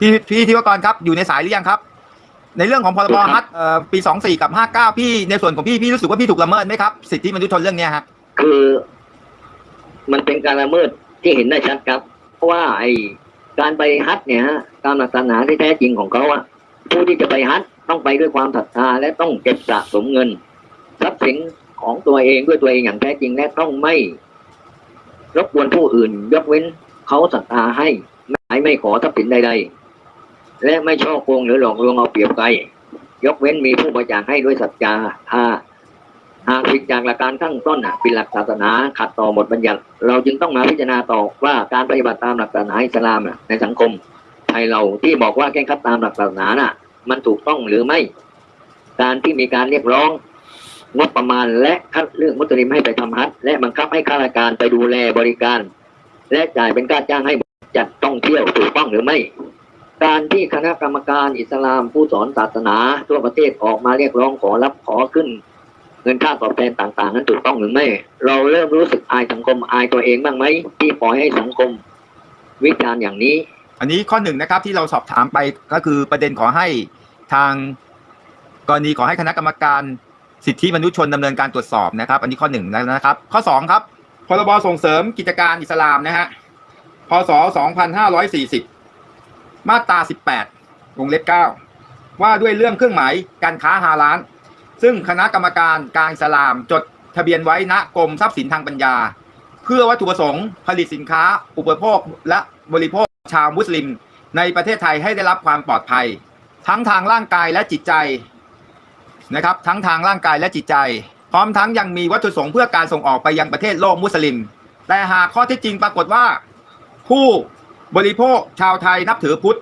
พี่พี่ธิวกรครับอยู่ในสายหรือยังครับ ในเรื่องของพรบฮัทเอ่อปีสองสี่กับห้าเก้าพี่ในส่วนของพี่พี่รู้สึกว่าพี่ถูกละเมิดไหมครับสิทธิมนุษยชนเรื่องเนี้ยฮะคือ มันเป็นการละเมิดที่เห็นได้ชัดครับ เพราะว่าไอ้การไปฮัทเนี่ยฮะตามหลักศาสนาที่แท้จริงของเขาอะผู้ที่จะไปฮัทต้องไปด้วยความศรัทธาและต้องเก็บสะสมเงินทรัพย์สินของตัวเองด้วยตัวเองอย่างแท้จริงและต้องไม่รบกวนผู้อื่น ยกเว้นเขาศรัทธาให้ไม่ไม่ขอทรัพย์สินใด ๆ และไม่ช่อโกงหรือหลอกลวงเอาเปรียบใครยกเว้นมีผู้บริจาคให้ด้วยสัจจาถ้าหากผิดจากหลักการข้งต้นเป็นหลักศาสนาขัดต่อบทบัญญัติ เราจึงต้องมาพิจารณาต่อว่าการปฏิบัติตามหลักศาสนาอิสลามในสังคมไทยเราที่บอกว่าแก้งคัดตามหลักศาสนาน่ะ มันถูกต้องหรือไม่ การที่มีการเรียกร้องงบประมาณและคัดเลือกมุสลิมให้ไปทำฮัจญ์และบังคับให้ข้าราชการไปดูแลบริการ และจ่ายเป็นค่าจ้างให้จัดต้องเที่ยวถูกต้องหรือไม่ การที่คณะกรรมการอิสลามผู้สอนศาสนาทั่วประเทศออกมาเรียกร้องขอรับขอขึ้น เงินค่าตอบแทนต่าง ๆ นั้นถูกต้องหรือไม่ เราเริ่มรู้สึกอายสังคมอายตัวเองบ้างไหมที่ปล่อยให้สังคม วิจารณ์อย่างนี้ อันนี้ข้อหนึ่งนะครับที่เราสอบถามไปก็คือประเด็นขอให้ทางกรณีขอให้คณะกรรมการสิทธิมนุษยชนดำเนินการตรวจสอบนะครับ อันนี้ข้อหนึ่งนะครับ ข้อสองครับพรบส่งเสริมกิจการอิสลามนะฮะพศ2540 มาตราสิบแปดวงเล็บเก้าว่าด้วยเรื่องเครื่องหมายการค้าฮาลานซึ่งคณะกรรมการการอิสลามจดทะเบียนไว้ณกรมทรัพย์สินทางปัญญา เพื่อวัตถุประสงค์ผลิตสินค้า อุปโภคและบริโภคชาวมุสลิม ในประเทศไทยให้ได้รับความปลอดภัย ทั้งทางร่างกายและจิตใจนะครับทั้งทางร่างกายและจิตใจ พร้อมทั้งยังมีวัตถุประสงค์เพื่อการส่งออกไปยังประเทศโลกมุสลิม แต่หากข้อเที่จริงปรากฏว่า ผู้ บริโภคชาวไทยนับถือพุทธ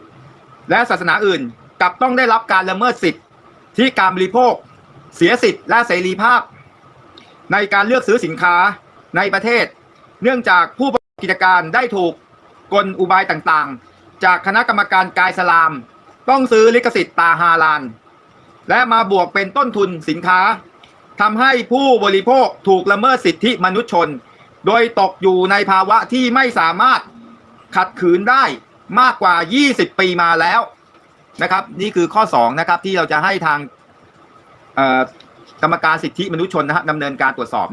และศาสนาอื่นกลับต้องได้รับการละเมิดสิทธิที่การบริโภคเสียสิทธิและเสรีภาพ ในการเลือกซื้อสินค้าในประเทศ เนื่องจากผู้ประกอบกิจการได้ถูกกลอุบายต่างๆ จากคณะกรรมการกายสลาม ต้องซื้อลิขสิทธิ์ตาฮาลานและมาบวกเป็นต้นทุนสินค้าทำให้ผู้บริโภคถูกละเมิดสิทธิมนุษยชน โดยตกอยู่ในภาวะที่ไม่สามารถ ขัดขืนได้มากกว่า 20 ปีมาแล้วนะครับ นี่คือข้อ2นะครับที่เราจะให้ทางกรรมการสิทธิมนุษยชนนะครับดำเนินการตรวจสอบนะ